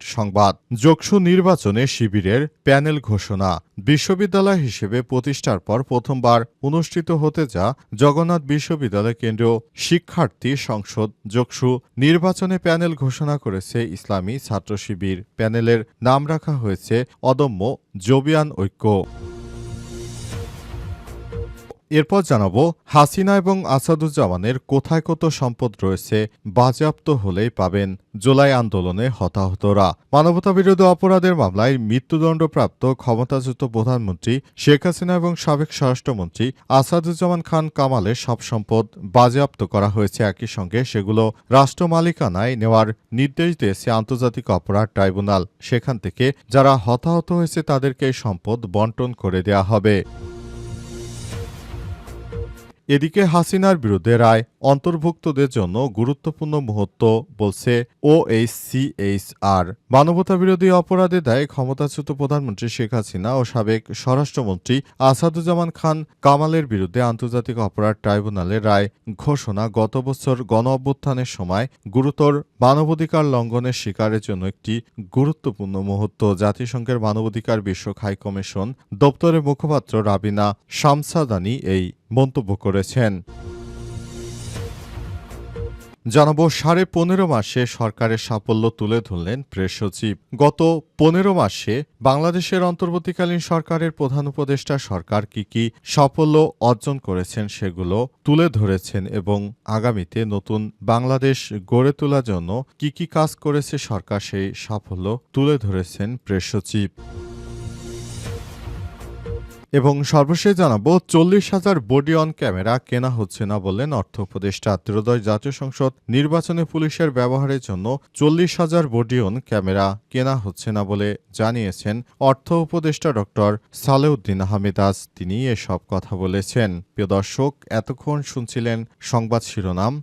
সংবাদ। যোগসু নির্বাচনে শিবিরের প্যানেল ঘোষণা। বিশ্ববিদ্যালয় হিসেবে প্রতিষ্ঠার পর প্রথমবার অনুষ্ঠিত হতে যা জগন্নাথ বিশ্ববিদ্যালয় কেন্দ্রীয় শিক্ষার্থী সংসদ যোগসু নির্বাচনে প্যানেল ঘোষণা করেছে ইসলামী ছাত্র শিবির। প্যানেলের নাম রাখা হয়েছে অদম্য জবিয়ান ঐক্য। এরপর জানাব, হাসিনা এবং আসাদুজ্জামানের কোথায় কত সম্পদ রয়েছে, বাজেয়াপ্ত হলেই পাবেন জুলাই আন্দোলনে হতাহতরা। মানবতাবিরোধী অপরাধের মামলায় মৃত্যুদণ্ডপ্রাপ্ত ক্ষমতাচ্যুত প্রধানমন্ত্রী শেখ হাসিনা এবং সাবেক স্বরাষ্ট্রমন্ত্রী আসাদুজ্জামান খান কামালের সব সম্পদ বাজেয়াপ্ত করা হয়েছে। একই সঙ্গে সেগুলো রাষ্ট্র মালিকানায় নেওয়ার নির্দেশ দিয়েছে আন্তর্জাতিক অপরাধ ট্রাইব্যুনাল। সেখান থেকে যারা হতাহত হয়েছে তাদেরকে সম্পদ বন্টন করে দেয়া হবে। এদিকে হাসিনার বিরুদ্ধে রায় অন্তর্ভুক্তদের জন্য গুরুত্বপূর্ণ মুহূর্ত বলছে ওএইচসিএইচআর। মানবতাবিরোধী অপরাধে দায়ে ক্ষমতাচ্যুত প্রধানমন্ত্রী শেখ হাসিনা ও সাবেক স্বরাষ্ট্রমন্ত্রী আসাদুজ্জামান খান কামালের বিরুদ্ধে আন্তর্জাতিক অপরাধ ট্রাইব্যুনালের রায় ঘোষণা গত বছর গণ অভ্যুত্থানের সময় গুরুতর মানবাধিকার লঙ্ঘনের শিকারের জন্য একটি গুরুত্বপূর্ণ মুহূর্ত। জাতিসংঘের মানবাধিকার বিষয়ক হাইকমিশন দপ্তরের মুখপাত্র রাবিনা শামসাদানি এই মন্তব্য করেছেন। জানাব, সাড়ে পনেরো মাসে সরকারের সাফল্য তুলে ধরলেন প্রেস সচিব। গত পনেরো মাসে বাংলাদেশের অন্তর্বর্তীকালীন সরকারের প্রধান উপদেষ্টা সরকার কি কি সাফল্য অর্জন করেছেন সেগুলো তুলে ধরেছেন এবং আগামীতে নতুন বাংলাদেশ গড়ে তোলার জন্য কি কি কাজ করেছে সরকার সেই সাফল্য তুলে ধরেছেন প্রেস সচিব। এবং সর্বশেষ জানাব, চল্লিশ হাজার বডি অন ক্যামেরা কেনা হচ্ছে না বললেন অর্থ উপদেষ্টা। ত্রয়োদশ জাতীয় সংসদ নির্বাচনে পুলিশের ব্যবহারের জন্য চল্লিশ হাজার বডি অন ক্যামেরা কেনা হচ্ছে না বলে জানিয়েছেন অর্থ উপদেষ্টা ডক্টর সালেউদ্দিন আহমেদ। আজ তিনি এসব কথা বলেছেন। প্রিয় দর্শক, এতক্ষণ শুনছিলেন সংবাদ শিরোনাম।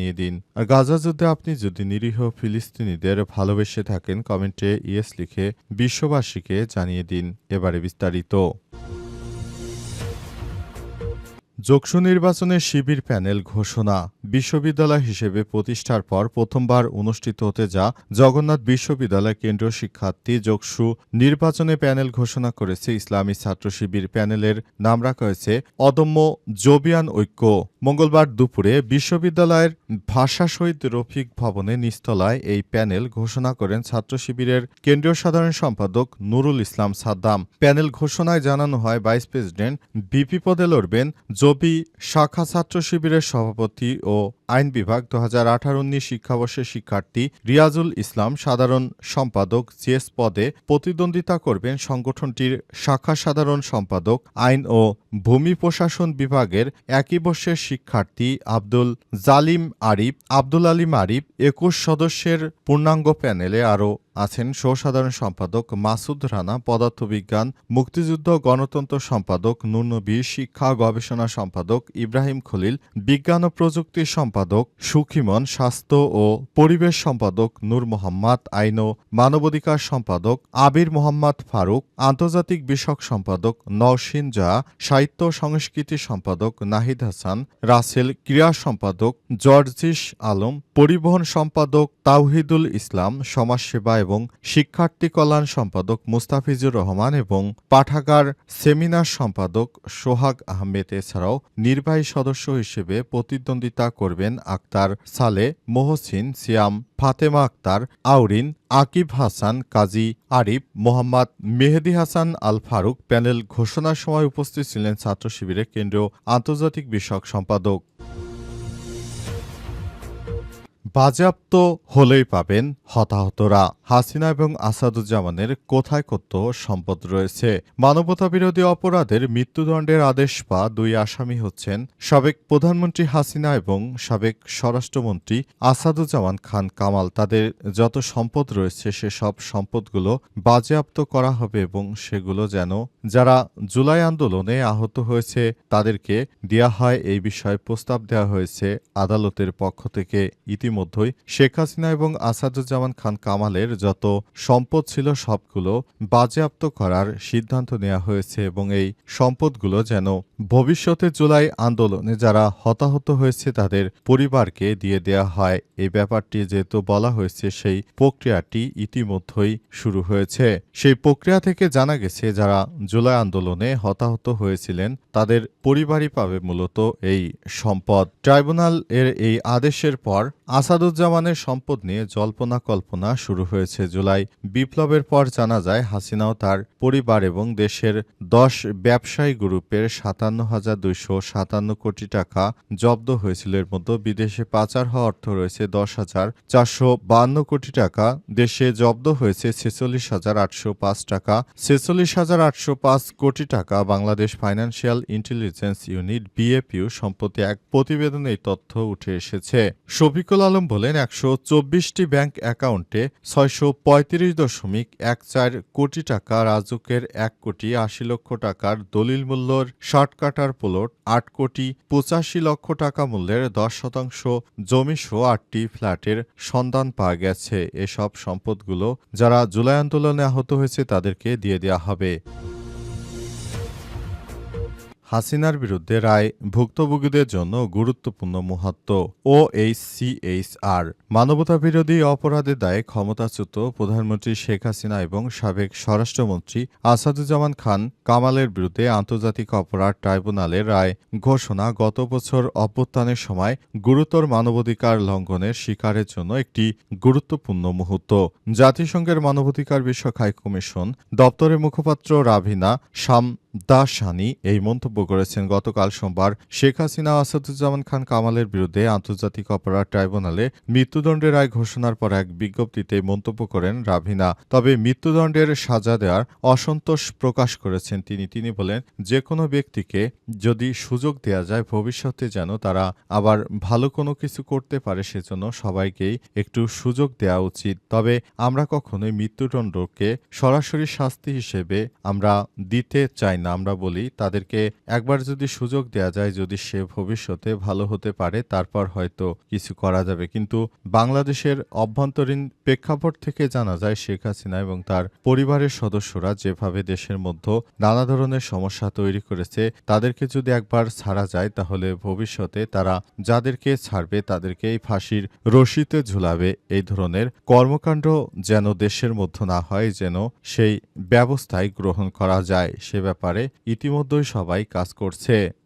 দিন। আর গাজা যুদ্ধে আপনি যদি নিরীহ ফিলিস্তিনিদের ভালোবেসে থাকেন, কমেন্টে ইয়েস লিখে বিশ্ববাসীকে জানিয়ে দিন। এবারে বিস্তারিত। যোগসু নির্বাচনে শিবির প্যানেল ঘোষণা। বিশ্ববিদ্যালয় হিসেবে প্রতিষ্ঠার পর প্রথমবার অনুষ্ঠিত হতে যা জগন্নাথ বিশ্ববিদ্যালয় কেন্দ্রীয় শিক্ষার্থী যোগসু নির্বাচনে প্যানেল ঘোষণা করেছে। ইসলামী ছাত্র শিবির প্যানেলের নাম রাখা হয়েছে অদম্য জবিয়ান ঐক্য। মঙ্গলবার দুপুরে বিশ্ববিদ্যালয়ের ভাষা শহীদ রফিক ভবনে নিস্তলায় এই প্যানেল ঘোষণা করেন ছাত্র শিবিরের কেন্দ্রীয় সাধারণ সম্পাদক নুরুল ইসলাম সাদ্দাম। প্যানেল ঘোষণায় জানানো হয়, ভাইস প্রেসিডেন্ট বিপি পদে লড়বেন জবি শাখা ছাত্র শিবিরের সভাপতি ও আইন বিভাগ দু হাজার আঠারো উনিশ শিক্ষাবর্ষের শিক্ষার্থী রিয়াজুল ইসলাম সাধারণ সম্পাদক জিএস পদে প্রতিদ্বন্দ্বিতা করবেন সংগঠনটির শাখা সাধারণ সম্পাদক আইন ও ভূমি প্রশাসন বিভাগের একই বর্ষের শিক্ষার্থী আব্দুল জালিম আরিফ, আব্দুল আলিম আরিফ একুশ সদস্যের পূর্ণাঙ্গ প্যানেলে আরও আছেন সহসাধারণ সম্পাদক মাসুদ রানা, পদার্থবিজ্ঞান, মুক্তিযুদ্ধ গণতন্ত্র সম্পাদক নুরনবী, শিক্ষা গবেষণা সম্পাদক ইব্রাহিম খলিল, বিজ্ঞান ও প্রযুক্তি সম্পাদক সুখিমন, স্বাস্থ্য ও পরিবেশ সম্পাদক নূর মোহাম্মদ, আইন ও মানবাধিকার সম্পাদক আবির মোহাম্মদ ফারুক, আন্তর্জাতিক বিষয়ক সম্পাদক নওশিন জা, সাহিত্য সংস্কৃতি সম্পাদক নাহিদ হাসান, রাসেল ক্রীড়া সম্পাদক জর্জিস আলম, পরিবহন সম্পাদক তাওহিদুল ইসলাম, সমাজসেবা এবং শিক্ষার্থী কল্যাণ সম্পাদক মুস্তাফিজুর রহমান এবং পাঠাগার সেমিনার সম্পাদক সোহাগ আহমেদ, এছাড়াও নির্বাহী সদস্য হিসেবে প্রতিদ্বন্দ্বিতা করবেন আক্তার সালে মোহসিন সিয়াম, ফাতেমা আক্তার, আউরিন, আকিব হাসান, কাজী আরিফ, মোহাম্মদ মেহেদি হাসান আল ফারুক প্যানেল ঘোষণার সময় উপস্থিত ছিলেন ছাত্র শিবিরের কেন্দ্রীয় আন্তর্জাতিক বিষয়ক সম্পাদক। বাজেয়াপ্ত হলেই পাবেন হতাহতরা। হাসিনা এবং আসাদুজ্জামানের কোথায় কত সম্পদ রয়েছে? মানবতা বিরোধী অপরাধের মৃত্যুদণ্ডের আদেশ পা দুই আসামি হচ্ছেন সাবেক প্রধানমন্ত্রী হাসিনা এবং সাবেক স্বরাষ্ট্রমন্ত্রী আসাদুজ্জামান খান কামাল। তাদের যত সম্পদ রয়েছে, সেসব সম্পদগুলো বাজেয়াপ্ত করা হবে এবং সেগুলো যেন যারা জুলাই আন্দোলনে আহত হয়েছে, তাদেরকে দেয়া হয়। এই বিষয়ে প্রস্তাব দেওয়া হয়েছে আদালতের পক্ষ থেকে। ইতিমধ্যেই শেখ হাসিনা এবং আসাদুজ্জামান খান কামালের যত সম্পদ ছিল সবগুলো বাজেয়াপ্ত করার সিদ্ধান্ত নেওয়া হয়েছে এবং এই সম্পদগুলো যেন ভবিষ্যতে জুলাই আন্দোলনে যারা হতাহত হয়েছে তাদের পরিবারকে দিয়ে দেয়া হয়। এই ব্যাপারটি যেহেতু বলা হয়েছে, সেই প্রক্রিয়াটি ইতিমধ্যেই শুরু হয়েছে। সেই প্রক্রিয়া থেকে জানা গেছে, যারা জুলাই আন্দোলনে হতাহত হয়েছিলেন, তাদের পরিবারই পাবে মূলত এই সম্পদ। ট্রাইব্যুনাল এর এই আদেশের পর আসাদুজ্জামানের সম্পদ নিয়ে জল্পনা কল্পনা শুরু হয়েছে জুলাই। বিপ্লবের পর জানা যায়, হাসিনাও তার পরিবার এবং দেশের দশ ব্যবসায়ী গ্রুপের সাতান্ন হাজার দুইশো সাতান্ন কোটি টাকা জব্দ হয়েছিল। এর মধ্যে বিদেশে পাচার হওয়া অর্থ রয়েছে দশ হাজার চারশো বান্ন কোটি টাকা, দেশে জব্দ হয়েছে ছেচল্লিশ হাজার আটশো পাঁচ টাকা, ছেচল্লিশ হাজার আটশো পাঁচ কোটি টাকা। বাংলাদেশ ফাইন্যান্সিয়াল ইন্টেলিজেন্স ইউনিট বিএপিউ সম্প্রতি এক প্রতিবেদনে এই তথ্য উঠে এসেছে। শফিকুল আলম বলেন একশো চব্বিশটি ব্যাংক অ্যাকাউন্টে ছয়শো পঁয়ত্রিশ দশমিক এক চার কোটি টাকা রাজুকের এক কোটি আশি লক্ষ টাকার দলিল মূল্যর ষাট কাটার প্লট, আট কোটি পঁচাশি লক্ষ টাকা মূল্যের দশ শতাংশ জমিসহ আটটি ফ্ল্যাটের সন্ধান পাওয়া গেছে। এসব সম্পদগুলো যারা জুলাই আন্দোলনে আহত হয়েছে তাদেরকে দিয়ে দেওয়া হবে। হাসিনার বিরুদ্ধে রায় ভুক্তভোগীদের জন্য গুরুত্বপূর্ণ মুহূর্ত। ও এইচসিএইচআর মানবতা বিরোধী অপরাধের দায়ে ক্ষমতাচ্যুত প্রধানমন্ত্রী শেখ হাসিনা এবং সাবেক স্বরাষ্ট্রমন্ত্রী আসাদুজ্জামান খান কামালের বিরুদ্ধে আন্তর্জাতিক অপরাধ ট্রাইব্যুনালের রায় ঘোষণা গত বছর অভ্যুত্থানের সময় গুরুতর মানবাধিকার লঙ্ঘনের শিকারের জন্য একটি গুরুত্বপূর্ণ মুহূর্ত। জাতিসংঘের মানবাধিকার বিষয়ক হাই কমিশন দপ্তরের মুখপাত্র রাভিনা শাম দাসানি এই মন্তব্য করেছেন। গতকাল সোমবার শেখ হাসিনা, আসাদুজ্জামান খান কামালের বিরুদ্ধে আন্তর্জাতিক অপরাধ ট্রাইব্যুনালে মৃত্যুদণ্ডের রায় ঘোষণার পর এক বিজ্ঞপ্তিতে মন্তব্য করেন রাভিনা। তবে মৃত্যুদণ্ডের সাজা দেওয়ার অসন্তোষ প্রকাশ করেছেন তিনি। তিনি বলেন যে কোনো ব্যক্তিকে যদি সুযোগ দেওয়া যায়, ভবিষ্যতে যেন তারা আবার ভালো কোনো কিছু করতে পারে, সেজন্য সবাইকেই একটু সুযোগ দেওয়া উচিত। তবে আমরা কখনোই মৃত্যুদণ্ডকে সরাসরি শাস্তি হিসেবে আমরা দিতে চাই না আমরা বলি, তাদেরকে একবার যদি সুযোগ দেওয়া যায়, যদি সে ভবিষ্যতে ভালো হতে পারে, তারপর হয়তো কিছু করা যাবে। কিন্তু বাংলাদেশের অভ্যন্তরীণ প্রেক্ষাপট থেকে জানা যায়, শেখ হাসিনা এবং তার পরিবারের সদস্যরা যেভাবে দেশের মধ্যে নানা ধরনের সমস্যা তৈরি করেছে, তাদেরকে যদি একবার ছাড়া যায়, তাহলে ভবিষ্যতে তারা যাদেরকে ছাড়বে তাদেরকে এই ফাঁসির রশিতে ঝুলাবে। এই ধরনের কর্মকাণ্ড যেন দেশের মধ্যে না হয়, যেন সেই ব্যবস্থায় গ্রহণ করা যায়, সে ব্যাপারে ইতিমধ্যেই সবাই কাজ করছে।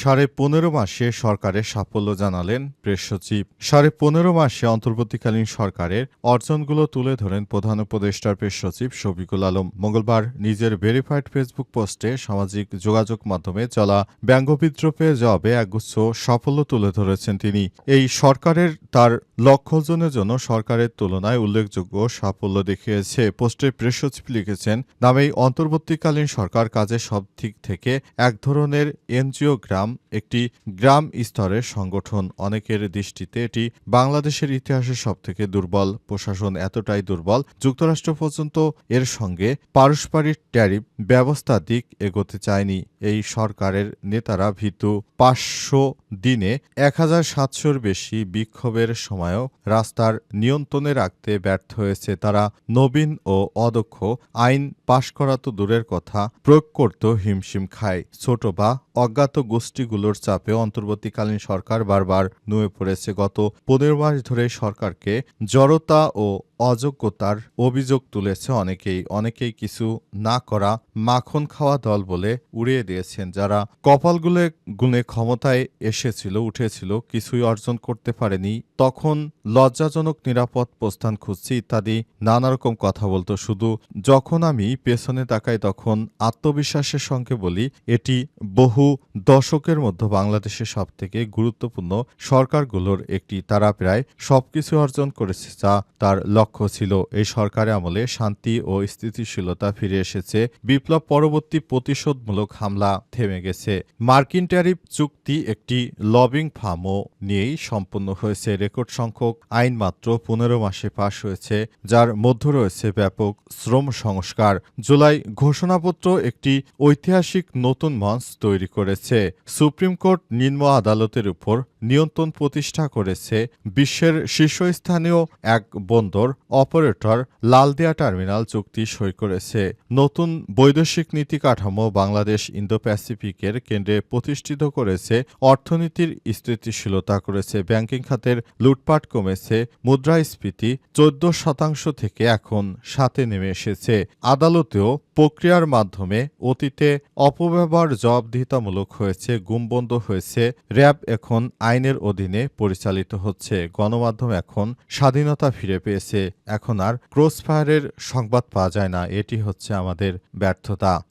সাড়ে পনেরো মাসে সরকারের সাফল্য জানালেন প্রেস সচিব। সাড়ে পনেরো মাসে অন্তর্বর্তীকালীন সরকারের অর্জনগুলো তুলে ধরেন প্রধান উপদেষ্টার প্রেস সচিব শফিকুল আলম। মঙ্গলবার নিজের ভেরিফাইড ফেসবুক পোস্টে সামাজিক যোগাযোগ মাধ্যমে চলা ব্যঙ্গবিদ্রোপে জবাবে একগুচ্ছ সাফল্য তুলে ধরেছেন তিনি। এই সরকারের তার লক্ষ অর্জনের জন্য সরকারের তুলনায় উল্লেখযোগ্য সাফল্য দেখিয়েছে। পোস্টে প্রেস সচিব লিখেছেন, নামেই অন্তর্বর্তীকালীন সরকার কাজে সব দিক থেকে এক ধরনের এনজিও গ্রাম একটি গ্রাম স্তরের সংগঠন। অনেকের দৃষ্টিতে এটি বাংলাদেশের ইতিহাসের সবথেকে দুর্বল। প্রশাসন এতটাই দুর্বল যুক্তরাষ্ট্র পর্যন্ত এর সঙ্গে পারস্পরিক ট্যারিফ ব্যবস্থা দিক এগোতে চায়নি। এই সরকারের নেতারা ভীতু পাঁচশো দিনে এক হাজার সাতশোর বেশি বিক্ষোভের সময়ও রাস্তার নিয়ন্ত্রণে রাখতে ব্যর্থ হয়েছে তারা। নবীন ও অদক্ষ আইন পাশ করা তো দূরের কথা, প্রয়োগ করত হিমশিম খায়। ছোট বা অজ্ঞাত গোষ্ঠীগুলোর চাপে অন্তর্বর্তীকালীন সরকার বারবার নুয়ে পড়েছে। গত পনেরো মাস ধরে সরকারকে জড়তা ও অযোগ্যতার অভিযোগ তুলেছে অনেকেই। অনেকেই কিছু না করা মাখন খাওয়া দল বলে উড়িয়ে দিয়েছেন। যারা কপালগুলো গুনে ক্ষমতায় এসেছিল, উঠেছিল, কিছুই অর্জন করতে পারেনি তখন লজ্জাজনক নিরাপদ প্রস্থান খুঁজছি ইত্যাদি নানা রকম কথা বলতো শুধু যখন আমি পেছনে তাকাই তখন আত্মবিশ্বাসের সঙ্গে বলি, এটি বহু দশকের মধ্যে বাংলাদেশের সব থেকে গুরুত্বপূর্ণ সরকারগুলোর একটি। তারা প্রায় সবকিছু অর্জন করেছে যা তার লক্ষ্য ছিল। এই সরকারের আমলে শান্তি ও স্থিতিশীলতা ফিরে এসেছে। বিপ্লব পরবর্তী প্রতিশোধমূলক হামলা থেমে গেছে। মার্কিন ট্যারিফ চুক্তি একটি লবিং ফার্মও নিয়েই সম্পন্ন হয়েছে। রেকর্ড সংখ্যক আইন মাত্র পনেরো মাসে পাশ হয়েছে, যার মধ্যে রয়েছে ব্যাপক শ্রম সংস্কার। জুলাই ঘোষণাপত্র একটি ঐতিহাসিক নতুন মঞ্চ তৈরি করেছে। সুপ্রিম কোর্ট নিম্ন আদালতের উপর নিয়ন্ত্রণ প্রতিষ্ঠা করেছে বিশ্বের শীর্ষস্থানীয় এক বন্দর, অপারেটর লালদিয়া টার্মিনাল চুক্তি সই করেছে। নতুন বৈদেশিক নীতি কাঠামো বাংলাদেশ ইন্দো প্যাসিফিকের কেন্দ্রে প্রতিষ্ঠিত করেছে, অর্থনীতির স্থিতিশীলতা করেছে, ব্যাংকিং খাতের লুটপাট কমেছে, মুদ্রাস্ফীতি চোদ্দ শতাংশ থেকে এখন সাথে নেমে এসেছে। আদালতেও প্রক্রিয়ার মাধ্যমে অতীতে অপব্যবহার জবাবদিহিতামূলক হয়েছে, গুমবন্ধ হয়েছে, র্যাব এখন আইনের অধীনে পরিচালিত হচ্ছে। গণমাধ্যম এখন স্বাধীনতা ফিরে পেয়েছে, এখন আর ক্রসফায়ারের সংবাদ পাওয়া যায় না, এটি হচ্ছে আমাদের ব্যর্থতা।